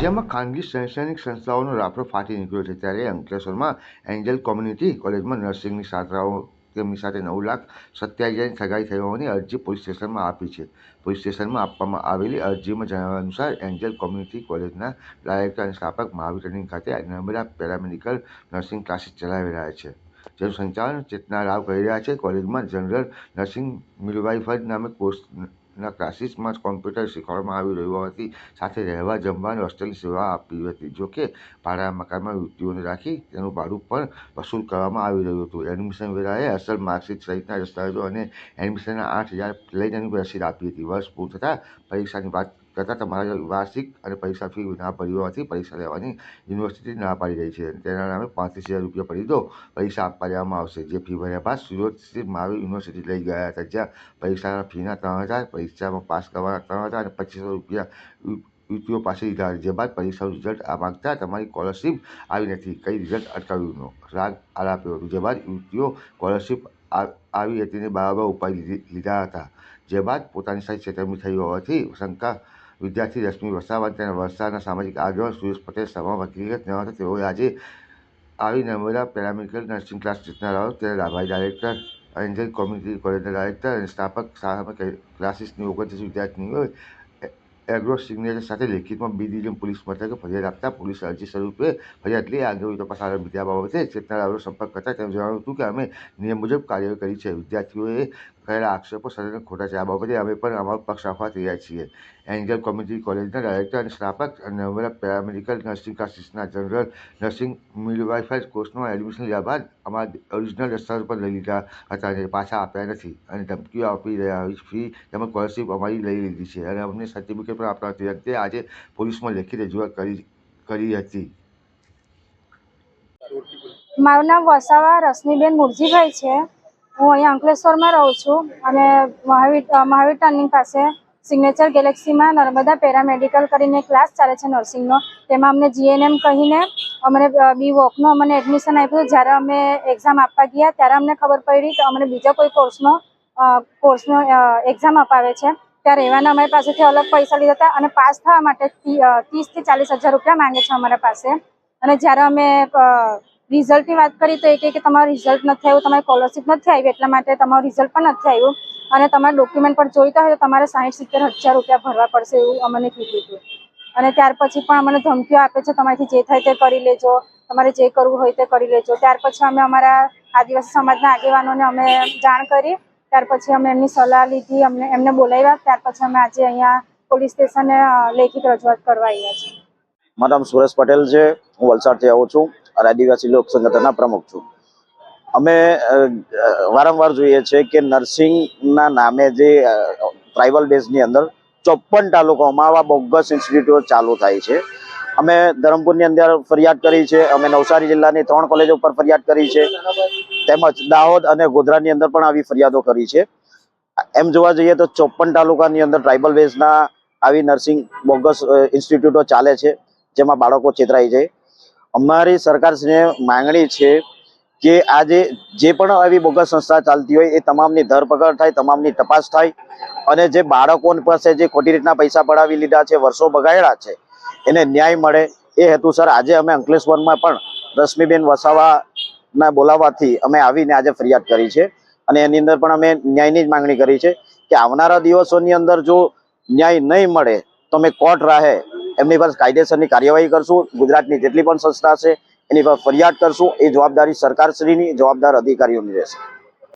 રાજ્યમાં ખાનગી શૈક્ષણિક સંસ્થાઓનો રાફડો ફાટી નીકળ્યો છે ત્યારે અંકલેશ્વરમાં એન્જલ કોમ્યુનિટી કોલેજમાં નર્સિંગની છાત્રાઓ તેમની સાથે નવ લાખ સત્યાવીસ હજારની ઠગાઈ થઈ હોવાની અરજી પોલીસ સ્ટેશનમાં આપી છે. પોલીસ સ્ટેશનમાં આપવામાં આવેલી અરજીમાં જણાવ્યા અનુસાર એન્જલ કોમ્યુનિટી કોલેજના ડાયરેક્ટર અને સ્થાપક મહાવીર ખાતે નર્મદા પેરામેડિકલ નર્સિંગ ક્લાસીસ ચલાવી રહ્યા છે. જેનું સંચાલન ચેતના રાવ કરી રહ્યા છે. કોલેજમાં જનરલ નર્સિંગ મિડવાઇફર નામે કોર્સના ક્લાસીસમાં કોમ્પ્યુટર શીખવાડવામાં આવી રહ્યું હોવાથી સાથે રહેવા, જમવાની, હોસ્ટેલની સેવા આપી હતી. જોકે ભાડા મકાનમાં યુવતીઓને રાખી તેનું ભાડું પણ વસૂલ કરવામાં આવી રહ્યું હતું. એડમિશન વેળાએ અસલ માર્કશીટ સહિતના દસ્તાવેજો અને એડમિશનના આઠ હજાર લઈને તેની રસીદ આપી હતી. વર્ષ પૂરું થતાં પરીક્ષાની વાત કરતાં તમારા વાર્ષિક અને પરીક્ષા ફી ના ભરી હોવાથી પરીક્ષા લેવાની યુનિવર્સિટી ના પાડી રહી છે. તેના નામે પાંત્રીસ હજાર રૂપિયા ભરી દો પરીક્ષા આપવા દેવામાં આવશે. જે ફી ભર્યા બાદ સુરત મહાવીર યુનિવર્સિટી લઈ ગયા હતા, જ્યાં પરીક્ષાના ફીના ત્રણ હજાર, પરીક્ષામાં પાસ કરવાના ત્રણ હજાર અને પચીસો રૂપિયા યુવતીઓ પાસે લીધા જે બાદ પરીક્ષાનું રિઝલ્ટ આ માગતા તમારી સ્કોલરશીપ આવી નથી. કઈ રિઝલ્ટ અટકાવ્યું રાગ આલાપ્યો હતું. જે બાદ યુવતીઓ સ્કોલરશીપ આવી હતી ને બરાબર લીધી લીધા હતા. જે બાદ પોતાની સાથે છેતરમી થઈ હોવાથી શંકા વિદ્યાર્થી રશ્મિ વસાવા તેના વલસાડના સામાજિક આગેવાન સુરેશ પટેલ સભામાં હકીકત જણાવતા તેઓએ આજે આવી નર્મદા પેરામેડિકલ નર્સિંગ ક્લાસ સૂચના તેના લાભાઈ ડાયરેક્ટર, એન્જલ કોમ્યુનિટી કોલેજના ડાયરેક્ટર અને સ્થાપક શાળામાં ક્લાસીસની ઓગણત્રીસ વિદ્યાર્થીનીઓએ એગ્રો સિગ્નેચર સાથે લેખિતમાં બી ડિવિઝન પોલીસ મથકે ફરિયાદ આપતા પોલીસ અરજી સ્વરૂપે ફરિયાદ લઈ આગળ તપાસ આરંભી બીજા બાબતે ચેતનારાઓનો સંપર્ક કરતા તેમણે જણાવ્યું હતું કે અમે નિયમ મુજબ કાર્યવાહી કરી છે. વિદ્યાર્થીઓએ કરેલા આક્ષેપો સદન ખોટા છે આ બાબતે અમે પણ અમારો પક્ષ રાખવા તૈયાર છીએ. એન્જલ કોમ્યુનિટી કોલેજના ડાયરેક્ટર અને સ્થાપક અને અમારા પેરામેડિકલ નર્સિંગ ક્લાસીસના જનરલ નર્સિંગ મિડવાઇફર કોર્સનો એડમિશન લીધા બાદ અમારા ઓરિજિનલ દસ્તાવેજ પણ લઈ લીધા હતા અને પાછા આપ્યા નથી. અને ધમકીઓ આપી રહ્યા ફી તેમજ સ્કોલરશીપ અમારી લઈ લીધી છે અને અમને સર્ટિફિકેટ પણ આપતા નથી તે આજે પોલીસમાં લેખિત રજૂઆત કરી કરી હતી. મારું નામ વસાવા રશ્મિબેન મુરજીભાઈ છે. હું અહીંયા અંકલેશ્વરમાં રહું છું અને મહાવીર મહાવીર ટર્નિંગ પાસે સિગ્નેચર ગેલેક્સીમાં નર્મદા પેરામેડિકલ કરીને ક્લાસ ચાલે છે નર્સિંગનો તેમાં અમને જીએનએમ કહીને અમને બી વોકનું અમને એડમિશન આપ્યું જ્યારે અમે એક્ઝામ આપવા ગયા, ત્યારે અમને ખબર પડી કે અમને બીજા કોઈ કોર્સનો કોર્સનો એક્ઝામ અપાવે છે. ત્યારે એવાના અમારી પાસેથી અલગ પૈસા લીધા હતા અને પાસ થવા માટે ત્રીસથી ચાલીસ હજાર રૂપિયા માંગે છે અમારા પાસે. અને જ્યારે અમે રિઝલ્ટની વાત કરી તો એ કે તમારું રિઝલ્ટ નથી આવ્યું, તમારી સ્કોલરશીપ નથી આવી, એટલા માટે તમારું રિઝલ્ટ પણ નથી આવ્યું. અને તમારા ડોક્યુમેન્ટ પણ જોઈતા હોય તો તમારે સાઠ સિત્તેર, હજાર રૂપિયા ભરવા પડશે એવું અમને કીધું હતું. અને ત્યાર પછી પણ અમને ધમકીઓ આપે છે, તમારાથી જે થાય તે કરી લેજો, તમારે જે કરવું હોય તે કરી લેજો. ત્યાર પછી અમે અમારા આદિવાસી સમાજના આગેવાનોને અમે જાણ કરી, ત્યાર પછી અમે એમની સલાહ લીધી, અમને એમને બોલાવ્યા, ત્યાર પછી અમે આજે અહીંયા પોલીસ સ્ટેશને લેખિત રજૂઆત કરવા આવ્યા છીએ. મારું નામ સુરેશ પટેલ છે, હું વલસાડથી આવું છું. અને આદિવાસી લોક સંગઠનના પ્રમુખ છું. અમે વારંવાર જોઈએ છે કે નર્સિંગના નામે જે ટ્રાઇબલ બેઝની અંદર ચોપન તાલુકાઓમાં આવા બોગસ ઇન્સ્ટિટ્યૂટો ચાલુ થાય છે. અમે ધરમપુરની અંદર ફરિયાદ કરી છે, અમે નવસારી જિલ્લાની ત્રણ કોલેજો પર ફરિયાદ કરી છે. તેમજ દાહોદ અને ગોધરાની અંદર પણ આવી ફરિયાદો કરી છે. એમ જોવા જઈએ તો ચોપન તાલુકાની અંદર ટ્રાઇબલ બેઝના આવી નર્સિંગ બોગસ ઇન્સ્ટિટ્યૂટો ચાલે છે, જેમાં બાળકો છેતરાઈ છે. અમારી સરકારશ્રીને માંગણી છે કે આજે જે પણ આવી બોગસ સંસ્થા ચાલતી હોય એ તમામની ધરપકડ થાય, તમામની તપાસ થાય અને જે બાળકો પાસે જે ખોટી રીતના પૈસા પડાવી લીધા છે, વર્ષો બગાડ્યા છે, એને ન્યાય મળે એ હેતુસર આજે અમે અંકલેશ્વરમાં પણ રશ્મિબેન વસાવાના બોલાવવાથી અમે આવીને આજે ફરિયાદ કરી છે અને એની અંદર પણ અમે ન્યાયની જ માંગણી કરી છે કે આવનારા દિવસોની અંદર જો ન્યાય નહીં મળે તો અમે કોર્ટ રાહે એમની પર કાયદેસરની કાર્યવાહી કરશું. ગુજરાતની જેટલી પણ સંસ્થા છે, એની પર ફરિયાદ કરશું. એ જવાબદારી સરકારશ્રીની, જવાબદાર અધિકારીઓની રહેશે.